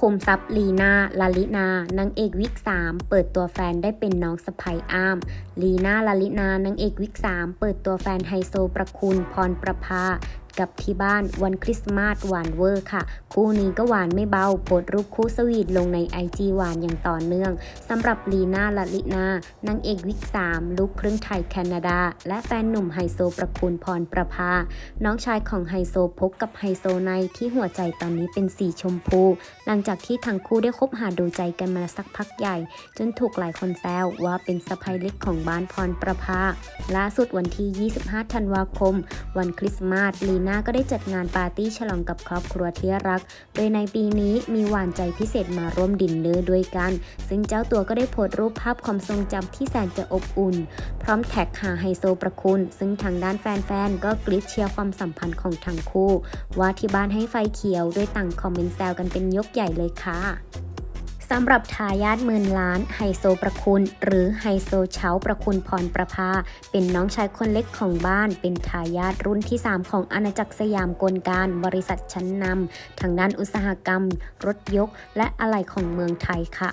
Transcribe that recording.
คุมทรัพย์ลีนาลาลินานางเอกวิก3เปิดตัวแฟนได้เป็นน้องสะใภ้อ้ามลีนาลาลินานางเอกวิก3เปิดตัวแฟนไฮโซประคุณพรประภา กับที่บ้านวันคริสต์มาสหวานเวอร์ค่ะ คู่นี้ก็หวานไม่เบาโพสรูปคู่สวีทลงในไอจีหวานอย่างต่อเนื่องสำหรับลีนาลลินานางเอกวิก3ลูกครึ่งไทยแคนาดา และแฟนหนุ่มไฮโซประคุณพรประภา น้องชายของไฮโซพกกับไฮโซไนที่หัวใจตอนนี้เป็นสีชมพู หลังจากที่ทั้งคู่ได้คบหาดูใจกันมาสักพักใหญ่ จนถูกหลายคนแซวว่าเป็นสะใภ้เล็กของบ้านพรประภา ล่าสุดวันที่ 25 ธันวาคม วันคริสต์มาสลีน่าก็ได้จัดงานปาร์ตี้ฉลองกับครอบครัวที่รัก โดยในปีนี้มีหวานใจพิเศษมาร่วมดินเนอร์ด้วยกัน ซึ่งเจ้าตัวก็ได้โพสต์รูปภาพความทรงจำที่แสนจะอบอุ่น พร้อมแท็กหาไฮโซประคุณ ซึ่งทางด้านแฟนๆ ก็กรี๊ดเชียร์ความสัมพันธ์ของทั้งคู่ ว่าที่บ้านให้ไฟเขียวด้วยต่างคอมเมนต์แซวกันเป็นยกใหญ่เลยค่ะ สำหรับทายาทหมื่นล้านไฮโซประคุณ หรือไฮโซเฉาประคุณพรประภา เป็นน้องชายคนเล็กของบ้าน เป็นทายาทรุ่นที่ 3 ของอาณาจักรสยามกลการ บริษัทชั้นนำทางด้านอุตสาหกรรม รถยก และอะไหล่ของเมืองไทยค่ะ